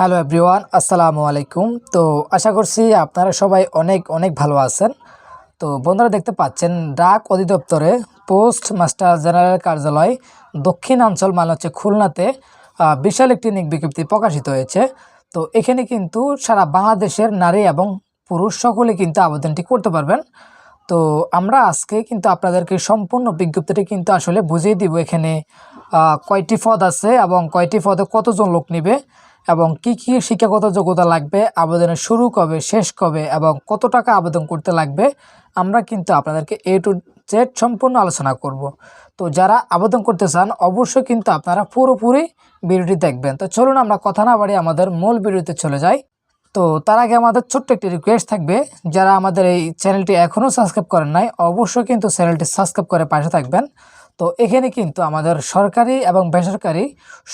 Hello everyone, আসসালামু আলাইকুম। তো আশা করছি আপনারা সবাই অনেক অনেক ভালো আছেন। তো বন্ধুরা দেখতে পাচ্ছেন, ডাক অধিদপ্তরে পোস্ট মাস্টার জেনারেল কার্যালয় দক্ষিণাঞ্চল মানে হচ্ছে খুলনাতে বিশাল একটি নিক বিজ্ঞপ্তি প্রকাশিত হয়েছে। তো এখানে কিন্তু সারা বাংলাদেশের নারী এবং পুরুষ সকলে কিন্তু আবেদনটি করতে পারবেন। তো আমরা আজকে কিন্তু আপনাদেরকে সম্পূর্ণ বিজ্ঞপ্তিটি কিন্তু আসলে বুঝিয়ে দিব। এখানে কয়টি পদ আছে এবং কয়টি পদে কতজন লোক নেবে। এবং কি কি শিক্ষাগত যোগ্যতা লাগবে, আবেদনের শুরু কবে, শেষ কবে এবং কত টাকা আবেদন করতে লাগবে, আমরা কিন্তু আপনাদেরকে এ টু জেড সম্পূর্ণ আলোচনা করব। তো যারা আবেদন করতে চান, অবশ্যই কিন্তু আপনারা পুরোপুরি ভিডিওটি দেখবেন। তো চলুন আমরা কথা না বাড়ি আমাদের মূল ভিডিওতে চলে যাই। তো তার আগে আমাদের ছোট্ট একটি রিকোয়েস্ট থাকবে, যারা আমাদের এই চ্যানেলটি এখনও সাবস্ক্রাইব করেন নাই, অবশ্যই কিন্তু চ্যানেলটি সাবস্ক্রাইব করে পাশে থাকবেন। তো এখানে কিন্তু আমাদের সরকারি এবং বেসরকারি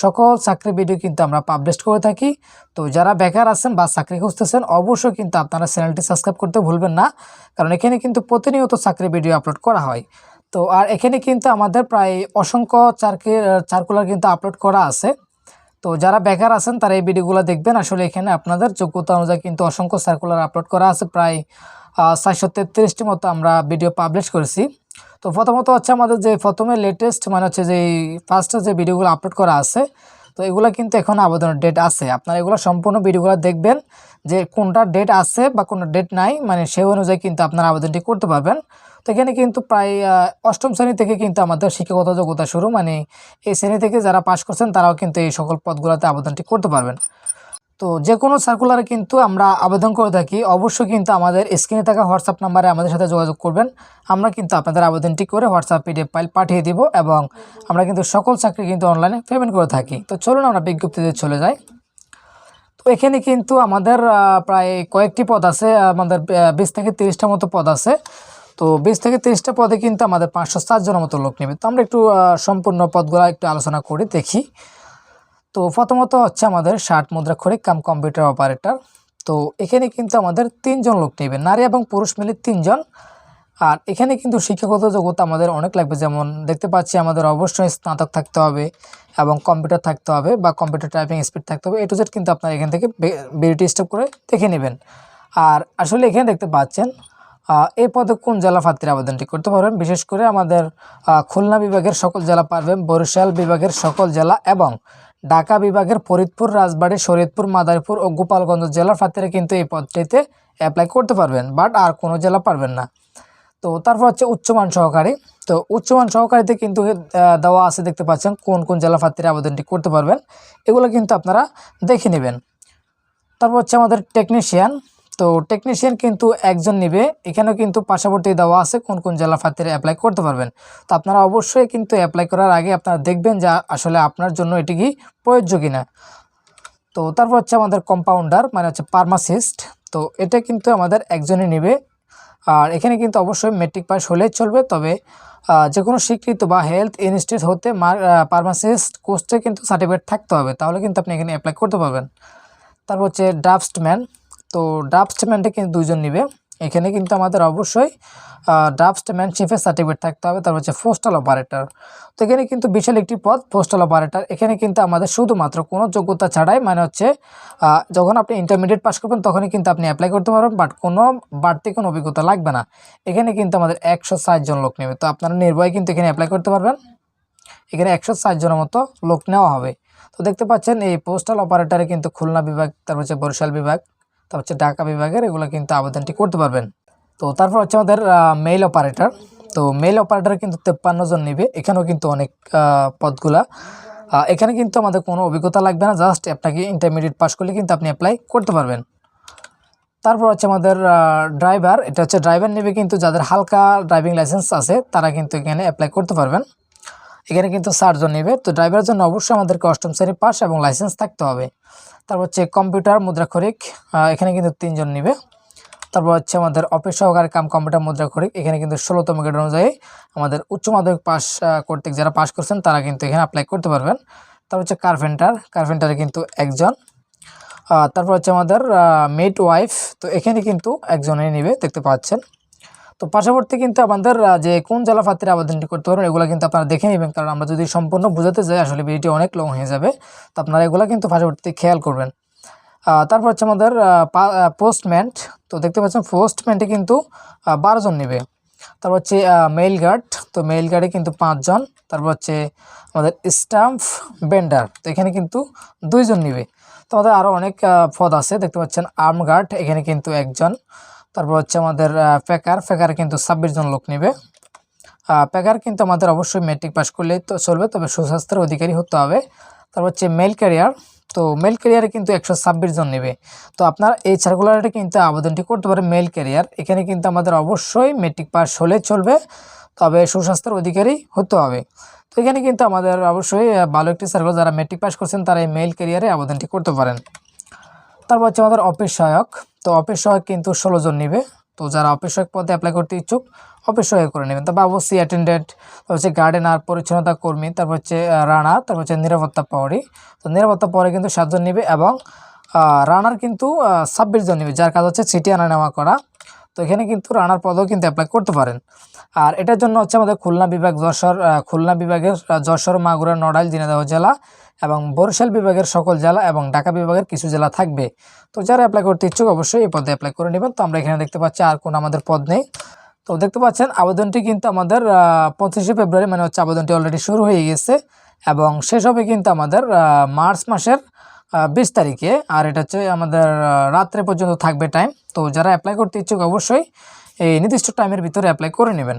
সকল চাকরি ভিডিও কিন্তু আমরা পাবলিশ করে থাকি। তো যারা বেকার আছেন বা চাকরি খুঁজতেছেন, অবশ্যই কিন্তু আপনারা চ্যানেলটি সাবস্ক্রাইব করতে ভুলবেন না, কারণ এখানে কিন্তু প্রতিনিয়ত চাকরি ভিডিও আপলোড করা হয়। তো আর এখানে কিন্তু আমাদের প্রায় অসংখ্য চাকরি সার্কুলার কিন্তু আপলোড করা আছে। তো যারা বেকার আছেন, তারা এই ভিডিওগুলো দেখবেন। আসলে এখানে আপনাদের যোগ্যতা অনুযায়ী কিন্তু অসংখ্য সার্কুলার আপলোড করা আছে। প্রায় চারশো তেত্রিশটি মতো আমরা ভিডিও পাবলিশ করেছি। তো প্রথমত হচ্ছে আমাদের যে প্রথমে লেটেস্ট মানে হচ্ছে যে ফার্স্টে যে ভিডিওগুলো আপলোড করা আছে তো এগুলো কিন্তু এখন আবেদনের ডেট আছে। আপনারা এগুলো সম্পূর্ণ ভিডিওগুলো দেখবেন যে কোনটা ডেট আছে বা কোনো ডেট নাই মানে সেই অনুযায়ী কিন্তু আপনারা আবেদনটি করতে পারবেন। তো এখানে কিন্তু প্রায় অষ্টম শ্রেণি থেকে কিন্তু আমাদের শিক্ষাগত যোগ্যতা শুরু মানে এই শ্রেণি থেকে যারা পাশ করছেন তারাও কিন্তু এই সকল পদগুলোতে আবেদনটি করতে পারবেন। তো যে কোনো সার্কুলারে কিন্তু আমরা আবেদন করে থাকি, অবশ্যই কিন্তু আমাদের স্ক্রিনে থাকা হোয়াটসঅ্যাপ নাম্বারে আমাদের সাথে যোগাযোগ করবেন। আমরা কিন্তু আপনাদের আবেদনটি করে হোয়াটসঅ্যাপ পিডিএফ ফাইল পাঠিয়ে দিব এবং আমরা কিন্তু সকল চাকরি কিন্তু অনলাইনে পেমেন্ট করে থাকি। তো চলুন আমরা বিজ্ঞপ্তিতে চলে যাই। তো এখানে কিন্তু আমাদের প্রায় কয়েকটি পদ আছে আমাদের বিশ থেকে তিরিশটা মতো পদ আছে। তো বিশ থেকে তিরিশটা পদে কিন্তু আমাদের পাঁচশো জনের মতো লোক নেবে। তো আমরা একটু সম্পূর্ণ পদগুলো একটু আলোচনা করি দেখি। তো প্রথমত হচ্ছে আমাদের ষাট মুদ্রাক্ষরিক কাম কম্পিউটার অপারেটর তো এখানে কিন্তু আমাদের তিনজন লোক নেবে, নারী এবং পুরুষ মিলে তিনজন। আর এখানে কিন্তু শিক্ষাগত যোগ্যতা আমাদের অনেক লাগবে, যেমন দেখতে পাচ্ছি আমাদের অবশ্যই স্নাতক থাকতে হবে এবং কম্পিউটার থাকতে হবে বা কম্পিউটার টাইপিং স্পিড থাকতে হবে। এ টু জেড কিন্তু আপনারা এখান থেকে বিউটি স্টেপ করে দেখে নেবেন। আর আসলে এখানে দেখতে পাচ্ছেন এই পদে কোন জেলা প্রার্থীর আবেদনটি করতে পারবেন? বিশেষ করে আমাদের খুলনা বিভাগের সকল জেলা পারবেন, বরিশাল বিভাগের সকল জেলা এবং ঢাকা বিভাগের ফরিদপুর, রাজবাড়ী শরীদপুর মাদারীপুর ও গোপালগঞ্জ জেলার প্রার্থীরা কিন্তু এই পদটিতে অ্যাপ্লাই করতে পারবেন বাট আর কোনো জেলা পারবেন না। তো তারপর হচ্ছে উচ্চমান সহকারী। তো উচ্চমান সহকারীতে কিন্তু দেওয়া আছে দেখতে পাচ্ছেন কোন কোন জেলা প্রার্থীরা আবেদনটি করতে পারবেন। এগুলো কিন্তু আপনারা দেখে নেবেন। তারপর হচ্ছে আমাদের টেকনিশিয়ান তো টেকনিশিয়ান কিন্তু একজন নেবে। এখানেও কিন্তু পাশাপাশি দেওয়া আছে কোন কোন জেলা প্রার্থীরা অ্যাপ্লাই করতে পারবেন। তো আপনারা অবশ্যই কিন্তু অ্যাপ্লাই করার আগে আপনারা দেখবেন যে আসলে আপনার জন্য এটি কি প্রযোজ্য কিনা। তো তারপর হচ্ছে আমাদের কম্পাউন্ডার মানে হচ্ছে ফার্মাসিস্ট তো এটা কিন্তু আমাদের একজনই নেবে। আর এখানে কিন্তু অবশ্যই মেট্রিক পাস হলেই চলবে। তবে যে কোনো স্বীকৃত বা হেলথ ইনস্টিটিউট হতে ফার্মাসিস্ট কোর্সে কিন্তু সার্টিফিকেট থাকতে হবে। তাহলে কিন্তু আপনি এখানে অ্যাপ্লাই করতে পারবেন। তারপর হচ্ছে ড্রাফটসম্যান তো ড্রাফটসম্যানটা কিন্তু দুইজন নেবে। এখানে কিন্তু আমাদের অবশ্যই ড্রাফটসম্যানশিপের সার্টিফিকেট থাকতে হবে, তারপর হচ্ছে পোস্টাল অপারেটর তো এখানে কিন্তু বিশাল একটি পদ পোস্টাল অপারেটর এখানে কিন্তু আমাদের শুধুমাত্র কোনো যোগ্যতা ছাড়াই মানে হচ্ছে যখন আপনি ইন্টারমিডিয়েট পাস করবেন, তখনই কিন্তু আপনি অ্যাপ্লাই করতে পারবেন বাট কোনো বাড়তি কোনো অভিজ্ঞতা লাগবে না। এখানে কিন্তু আমাদের একশো জন লোক নেবে, তো আপনারা নির্ভয়ে কিন্তু এখানে অ্যাপ্লাই করতে পারবেন। এখানে একশো জনের মতো লোক নেওয়া হবে। তো দেখতে পাচ্ছেন, এই পোস্টাল অপারেটরে কিন্তু খুলনা বিভাগ, তারপর হচ্ছে বরিশাল বিভাগ। তারপর হচ্ছে ঢাকা বিভাগের, এগুলো কিন্তু আবেদনটি করতে পারবেন। তো তারপর হচ্ছে আমাদের মেইল অপারেটর তো মেইল অপারেটর কিন্তু তেপ্পান্ন জন নেবে, এখানেও কিন্তু অনেক পদগুলা। এখানে কিন্তু আমাদের কোনো অভিজ্ঞতা লাগবে না, জাস্ট আপনাকে ইন্টারমিডিয়েট পাস করলে কিন্তু আপনি অ্যাপ্লাই করতে পারবেন। তারপর হচ্ছে আমাদের ড্রাইভার এটা হচ্ছে ড্রাইভার নেবে কিন্তু যাদের হালকা ড্রাইভিং লাইসেন্স আছে, তারা কিন্তু এখানে অ্যাপ্লাই করতে পারবেন। এখানে কিন্তু চারজন নেবে। তো ড্রাইভারের জন্য অবশ্যই আমাদেরকে অষ্টম শ্রেণি পাস এবং লাইসেন্স থাকতে হবে। তারপর হচ্ছে কম্পিউটার মুদ্রাক্ষরিক এখানে কিন্তু তিনজন নেবে। তারপর হচ্ছে আমাদের অফিস সহকারী কাম কম্পিউটার মুদ্রাক্ষরিক, এখানে কিন্তু ষোলোতম গ্রেড অনুযায়ী আমাদের উচ্চ মাধ্যমিক পাস করতে যারা পাস করছেন, তারা কিন্তু এখানে অ্যাপ্লাই করতে পারবেন। তারপর হচ্ছে কার্পেন্টার কার্পেন্টারে কিন্তু একজন। তারপর হচ্ছে আমাদের মেড ওয়াইফ তো এখানে কিন্তু একজনেই নেবে, দেখতে পাচ্ছেন। তো পাশাপাশি কিন্তু আমাদের যে কোন জেলা প্রার্থীরা আবেদনটি করতে পারবেন, এগুলো কিন্তু আপনারা দেখে নেবেন। কারণ আমরা যদি সম্পূর্ণ বোঝাতে যাই আসলে ভিডিওটি অনেক লং হয়ে যাবে। তো আপনারা এগুলো কিন্তু পাশাপাশি খেয়াল করবেন। তারপর হচ্ছে আমাদের পোস্টম্যান্ট তো দেখতে পাচ্ছেন পোস্টম্যান্টে কিন্তু বারোজন নেবে। তারপর হচ্ছে মেইল গার্ড তো মেইল গার্ডে কিন্তু পাঁচজন তারপর হচ্ছে আমাদের স্টাম্প বেন্ডার তো এখানে কিন্তু দুইজন নেবে। তো আমাদের আরও অনেক পদ আছে। দেখতে পাচ্ছেন আর্ম গার্ড এখানে কিন্তু একজন। তারপর হচ্ছে আমাদের প্যাকার প্যাকারে কিন্তু ছাব্বিশ জন লোক নেবে। প্যাকার কিন্তু আমাদের অবশ্যই মেট্রিক পাস করলেই তো চলবে, তবে সুস্বাস্থ্যের অধিকারী হতে হবে। তারপর হচ্ছে মেল ক্যারিয়ার তো মেল ক্যারিয়ারে কিন্তু একশো ছাব্বিশ জন নেবে। তো আপনার এই সার্কুলারটা কিন্তু আবেদনটি করতে পারে মেল ক্যারিয়ার এখানে কিন্তু আমাদের অবশ্যই মেট্রিক পাস হলে চলবে, তবে সুস্বাস্থ্যের অধিকারী হতে হবে। তো এখানে কিন্তু আমাদের অবশ্যই ভালো একটি সার্কুলার যারা মেট্রিক পাস করছেন, তারা এই মেল ক্যারিয়ারে আবেদনটি করতে পারেন। তারপর হচ্ছে আমাদের অফিস সহায়ক। তো অফিস সহায়ক কিন্তু ষোলো জন নেবে। তো যারা অফিস সহায়ক পদে অ্যাপ্লাই করতে ইচ্ছুক অফিস সহায়ক করে নেবেন। তারপর অবশ্যই অ্যাটেন্ডেন্ট তারপর হচ্ছে গার্ডেনার পরিচ্ছন্নতা কর্মী, তারপর হচ্ছে রানার তারপর হচ্ছে নিরাপত্তা পাওয়ারি। তো নিরাপত্তা পরে কিন্তু সাতজন নেবে এবং রানার কিন্তু ছাব্বিশ জন নেবে, যার কাজ হচ্ছে সিটি আনা নেওয়া করা। তো এখানে কিন্তু রানার পদেও কিন্তু অ্যাপ্লাই করতে পারেন। আর এটার জন্য হচ্ছে আমাদের খুলনা বিভাগ যশোর খুলনা বিভাগের যশোর, মাগুরা, নড়াইল, দিনাজপুর জেলা এবং বরিশাল বিভাগের সকল জেলা এবং ঢাকা বিভাগের কিছু জেলা থাকবে। তো যারা অ্যাপ্লাই করতে ইচ্ছুক অবশ্যই এই পদে অ্যাপ্লাই করে নেবেন। তো আমরা এখানে দেখতে পাচ্ছি আর কোনো আমাদের পদ নেই। তো দেখতে পাচ্ছেন আবেদনটি কিন্তু আমাদের পঁচিশে ফেব্রুয়ারি মানে হচ্ছে আবেদনটি অলরেডি শুরু হয়ে গেছে এবং শেষ হবে কিন্তু আমাদের মার্চ মাসের বিশ তারিখে। আর এটা হচ্ছে আমাদের রাত্রে পর্যন্ত থাকবে টাইম তো যারা অ্যাপ্লাই করতে ইচ্ছুক অবশ্যই এই নির্দিষ্ট টাইমের ভিতরে অ্যাপ্লাই করে নেবেন।